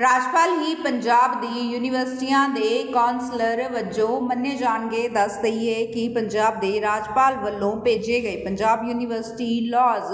ਰਾਜਪਾਲ ਹੀ ਪੰਜਾਬ ਦੀ ਯੂਨੀਵਰਸਿਟੀਆਂ ਦੇ ਕਾਉਂਸਲਰ ਵਜੋਂ ਮੰਨੇ ਜਾਣਗੇ। ਦੱਸ ਦਈਏ ਕਿ ਪੰਜਾਬ ਦੇ ਰਾਜਪਾਲ ਵੱਲੋਂ ਭੇਜੇ ਗਏ ਪੰਜਾਬ ਯੂਨੀਵਰਸਿਟੀ ਲਾਜ਼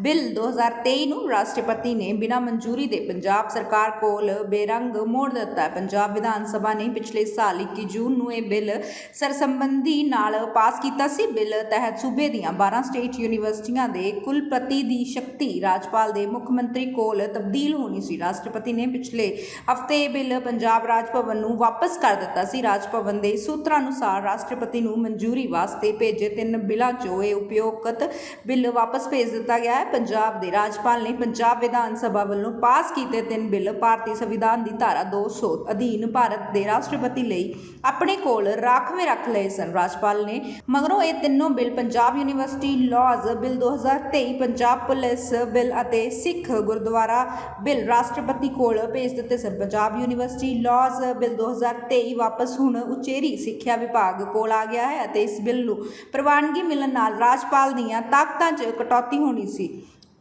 ਬਿੱਲ 2023 ਨੂੰ ਰਾਸ਼ਟਰਪਤੀ ਨੇ ਬਿਨਾਂ ਮਨਜ਼ੂਰੀ ਦੇ ਪੰਜਾਬ ਸਰਕਾਰ ਕੋਲ ਬੇਰੰਗ ਮੋੜ ਦਿੱਤਾ। ਪੰਜਾਬ ਵਿਧਾਨ ਸਭਾ ਨੇ ਪਿਛਲੇ ਸਾਲ 21 ਜੂਨ ਨੂੰ ਇਹ ਬਿੱਲ ਸਰਸੰਬੰਧੀ ਨਾਲ ਪਾਸ ਕੀਤਾ ਸੀ। ਬਿੱਲ ਤਹਿਤ ਸੂਬੇ ਦੀਆਂ 12 ਸਟੇਟ ਯੂਨੀਵਰਸਿਟੀਆਂ ਦੇ ਕੁਲਪਤੀ ਦੀ ਸ਼ਕਤੀ ਰਾਜਪਾਲ ਦੇ ਮੁੱਖ ਮੰਤਰੀ ਕੋਲ ਤਬਦੀਲ ਹੋਣੀ ਸੀ। ਰਾਸ਼ਟਰਪਤੀ ਨੇ ਪਿਛਲੇ ਹਫ਼ਤੇ ਇਹ ਬਿੱਲ ਪੰਜਾਬ ਰਾਜ ਭਵਨ ਨੂੰ ਵਾਪਸ ਕਰ ਦਿੱਤਾ ਸੀ। ਰਾਜ ਭਵਨ ਦੇ ਸੂਤਰਾਂ ਅਨੁਸਾਰ ਰਾਸ਼ਟਰਪਤੀ ਨੂੰ ਮਨਜ਼ੂਰੀ ਵਾਸਤੇ ਭੇਜੇ ਤਿੰਨ ਬਿੱਲਾਂ 'ਚੋਂ ਇਹ ਉਪਯੋਗਤ ਬਿੱਲ ਵਾਪਸ ਭੇਜ ਦਿੱਤਾ ਗਿਆ ਹੈ। ਪੰਜਾਬ ਦੇ ਰਾਜਪਾਲ ਨੇ ਪੰਜਾਬ ਵਿਧਾਨ ਸਭਾ ਵੱਲੋਂ ਪਾਸ ਕੀਤੇ ਤਿੰਨ ਬਿੱਲ ਭਾਰਤੀ ਸੰਵਿਧਾਨ ਦੀ ਧਾਰਾ 200 ਅਧੀਨ ਭਾਰਤ ਦੇ ਰਾਸ਼ਟਰਪਤੀ ਲਈ ਆਪਣੇ ਕੋਲ ਰਾਖਵੇਂ ਰੱਖ ਲਏ ਸਨ। ਰਾਜਪਾਲ ਨੇ ਮਗਰੋਂ ਇਹ ਤਿੰਨੋਂ bill Punjab University laws bill 2023 Punjab police bill ਅਤੇ ਸਿੱਖ ਗੁਰਦੁਆਰਾ ਬਿੱਲ ਰਾਸ਼ਟਰਪਤੀ ਕੋਲ ਭੇਜ ਦਿੱਤੇ ਸਨ ਪੰਜਾਬ ਯੂਨੀਵਰਸਿਟੀ ਲਾਜ਼ ਬਿੱਲ 2023 ਵਾਪਸ ਹੁਣ ਉਚੇਰੀ ਸਿੱਖਿਆ ਵਿਭਾਗ ਕੋਲ ਆ ਗਿਆ ਹੈ ਅਤੇ ਇਸ ਬਿੱਲ ਨੂੰ ਪ੍ਰਵਾਨਗੀ ਮਿਲਣ ਨਾਲ ਰਾਜਪਾਲ ਦੀਆਂ ਤਾਕਤਾਂ 'ਚ ਕਟੌਤੀ ਹੋਣੀ ਸੀ।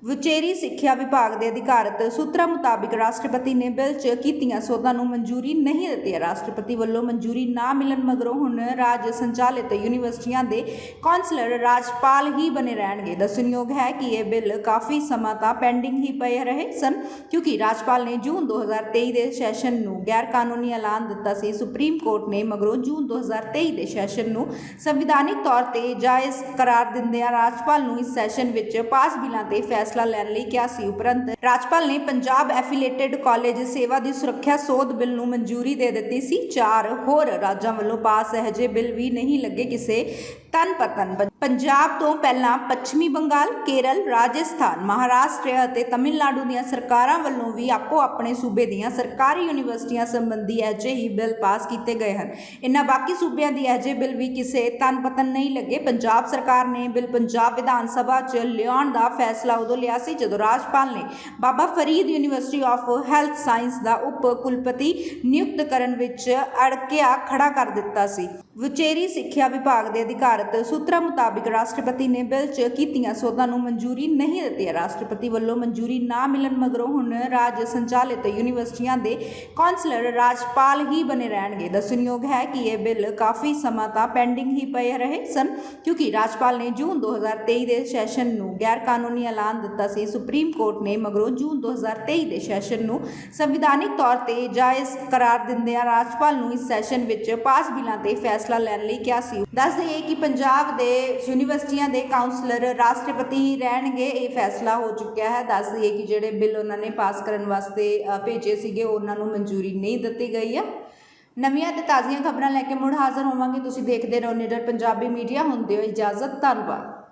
ਉਚੇਰੀ ਸਿੱਖਿਆ ਵਿਭਾਗ ਦੇ ਅਧਿਕਾਰਤ ਸੂਤਰਾਂ ਮੁਤਾਬਿਕ ਰਾਸ਼ਟਰਪਤੀ ਨੇ ਬਿੱਲ 'ਚ ਕੀਤੀਆਂ ਸੋਧਾਂ ਨੂੰ ਮਨਜ਼ੂਰੀ ਨਹੀਂ ਦਿੱਤੀ। ਰਾਸ਼ਟਰਪਤੀ ਵੱਲੋਂ ਮਨਜ਼ੂਰੀ ਨਾ ਮਿਲਣ ਮਗਰੋਂ ਹੁਣ ਰਾਜ ਸੰਚਾਲਿਤ ਯੂਨੀਵਰਸਿਟੀਆਂ ਦੇ ਕਾਉਂਸਲਰ ਰਾਜਪਾਲ ਹੀ ਬਣੇ ਰਹਿਣਗੇ। ਦੱਸਣਯੋਗ ਹੈ ਕਿ ਇਹ ਬਿੱਲ ਕਾਫੀ ਸਮਾਂ ਤਾਂ ਪੈਂਡਿੰਗ ਹੀ ਪਏ ਰਹੇ ਸਨ, ਕਿਉਂਕਿ ਰਾਜਪਾਲ ਨੇ ਜੂਨ 2023 ਦੇ ਸੈਸ਼ਨ ਨੂੰ ਗੈਰ ਕਾਨੂੰਨੀ ਐਲਾਨ ਦਿੱਤਾ ਸੀ। ਸੁਪਰੀਮ ਕੋਰਟ ਨੇ ਮਗਰੋਂ ਜੂਨ 2023 ਦੇ ਸੈਸ਼ਨ ਨੂੰ ਸੰਵਿਧਾਨਿਕ ਤੌਰ ਤੇ ਜਾਇਜ਼ ਕਰਾਰ ਦਿੰਦਿਆਂ ਰਾਜਪਾਲ ਨੂੰ ਇਸ ਸੈਸ਼ਨ ਵਿੱਚ ਪਾਸ ਬਿੱਲਾਂ ਤੇ ਫੈਸਲਾ ਫੈਸਲਾ ਲੈਣ ਲਈ ਕਿਹਾ ਸੀ। ਉਪਰੰਤ ਰਾਜਪਾਲ ਨੇ ਪੰਜਾਬ ਐਫੀਲੀਏਟਡ ਕਾਲਜ ਸੇਵਾ ਦੀ ਸੁਰੱਖਿਆ ਸੋਧ ਬਿੱਲ ਨੂੰ ਮਨਜ਼ੂਰੀ ਦੇ ਦਿੱਤੀ ਸੀ। ਚਾਰ ਹੋਰ ਰਾਜਾਂ ਵੱਲੋਂ ਪਾਸ ਇਹਜੇ ਬਿੱਲ ਵੀ ਨਹੀਂ ਲੱਗੇ ਕਿਸੇ ਤਨ ਪਤਨ ਪੰਜਾਬ ਤੋਂ ਪਹਿਲਾਂ ਪੱਛਮੀ ਬੰਗਾਲ, ਕੇਰਲ, ਰਾਜਸਥਾਨ, ਮਹਾਰਾਸ਼ਟਰ ਅਤੇ ਤਮਿਲਨਾਡੂ ਦੀਆਂ ਸਰਕਾਰਾਂ ਵੱਲੋਂ ਵੀ ਆਪੋ ਆਪਣੇ ਸੂਬੇ ਦੀਆਂ ਸਰਕਾਰੀ ਯੂਨੀਵਰਸਿਟੀਆਂ ਸੰਬੰਧੀ ਅਜਿਹੇ ਹੀ ਬਿੱਲ ਪਾਸ ਕੀਤੇ ਗਏ ਹਨ। ਇਨ੍ਹਾਂ ਬਾਕੀ ਸੂਬਿਆਂ ਦੀ ਅਜਿਹੇ ਬਿੱਲ ਵੀ ਕਿਸੇ ਤਨ ਪਤਨ ਨਹੀਂ ਲੱਗੇ। ਪੰਜਾਬ ਸਰਕਾਰ ਨੇ ਬਿੱਲ ਪੰਜਾਬ ਵਿਧਾਨ ਸਭਾ 'ਚ ਲਿਆਉਣ ਦਾ ਫੈਸਲਾ ਉਦੋਂ ਲਿਆ ਸੀ ਜਦੋਂ ਰਾਜਪਾਲ ਨੇ Baba Farid University of Health Science ਦਾ ਉਪ ਕੁਲਪਤੀ ਨਿਯੁਕਤ ਕਰਨ ਵਿੱਚ ਅੜਕਿਆ ਖੜਾ ਕਰ ਦਿੱਤਾ ਸੀ। ਵਿਚੇਰੀ ਸਿੱਖਿਆ ਵਿਭਾਗ ਦੇ ਅਧਿਕਾਰ ਅਧਿਕਾਰਤ ਸੂਤਰਾਂ ਮੁਤਾਬਿਕ ਰਾਸ਼ਟਰਪਤੀ ਨੇ ਬਿੱਲ 'ਚ ਕੀਤੀਆਂ ਸੋਧਾਂ ਨੂੰ ਮਨਜ਼ੂਰੀ ਨਹੀਂ ਦਿੱਤੀ। ਹੈ ਰਾਸ਼ਟਰਪਤੀ ਵੱਲੋਂ ਮਨਜ਼ੂਰੀ ਨਾ ਮਿਲਣ ਮਗਰੋਂ ਹੁਣ ਰਾਜ ਸੰਚਾਲਿਤ ਯੂਨੀਵਰਸਿਟੀਆਂ ਦੇ ਕਾਉਂਸਲਰ ਰਾਜਪਾਲ ਹੀ ਬਣੇ ਰਹਿਣਗੇ। ਦੱਸਣਯੋਗ ਹੈ ਕਿ ਇਹ ਬਿੱਲ ਕਾਫੀ ਸਮਾਂ ਤਾਂ ਪੈਂਡਿੰਗ ਹੀ ਪਏ ਰਹੇ ਸਨ, ਕਿਉਂਕਿ ਰਾਜਪਾਲ ਨੇ ਜੂਨ 2023 ਦੇ ਸੈਸ਼ਨ ਨੂੰ ਗੈਰ ਕਾਨੂੰਨੀ ਐਲਾਨ ਦਿੱਤਾ ਸੀ। ਸੁਪਰੀਮ ਕੋਰਟ ਨੇ ਮਗਰੋਂ ਜੂਨ 2023 ਦੇ ਸੈਸ਼ਨ ਨੂੰ ਸੰਵਿਧਾਨਿਕ ਤੌਰ ਤੇ ਜਾਇਜ਼ ਕਰਾਰ ਦਿੰਦਿਆਂ ਰਾਜਪਾਲ ਨੂੰ ਇਸ ਸੈਸ਼ਨ ਵਿੱਚ ਪਾਸ ਬਿੱਲਾਂ ਤੇ ਫੈਸਲਾ ਲੈਣ ਲਈ ਕਿਹਾ ਸੀ। ਦੱਸ ਦਈਏ ਕਿ ਪੰਜਾਬ ਦੇ ਯੂਨੀਵਰਸਿਟੀਆਂ ਦੇ ਕਾਉਂਸਲਰ ਰਾਸ਼ਟਰਪਤੀ ਹੀ ਰਹਿਣਗੇ, ਇਹ ਫੈਸਲਾ ਹੋ ਚੁੱਕਿਆ ਹੈ। ਦੱਸ ਦਈਏ ਕਿ ਜਿਹੜੇ ਬਿੱਲ ਉਹਨਾਂ ਨੇ ਪਾਸ ਕਰਨ ਵਾਸਤੇ ਭੇਜੇ ਸੀਗੇ ਉਹਨਾਂ ਨੂੰ ਮਨਜ਼ੂਰੀ ਨਹੀਂ ਦਿੱਤੀ ਗਈ ਹੈ ਨਵੀਆਂ ਤੇ ਤਾਜ਼ੀਆਂ ਖਬਰਾਂ ਲੈ ਕੇ ਮੁੜ ਹਾਜ਼ਰ ਹੋਵਾਂਗੇ। ਤੁਸੀਂ ਦੇਖਦੇ ਰਹੋ ਨਿਡਰ ਪੰਜਾਬੀ ਮੀਡੀਆ। ਹੁੰਦੇ ਹੋ ਇਜਾਜ਼ਤ। ਧੰਨਵਾਦ।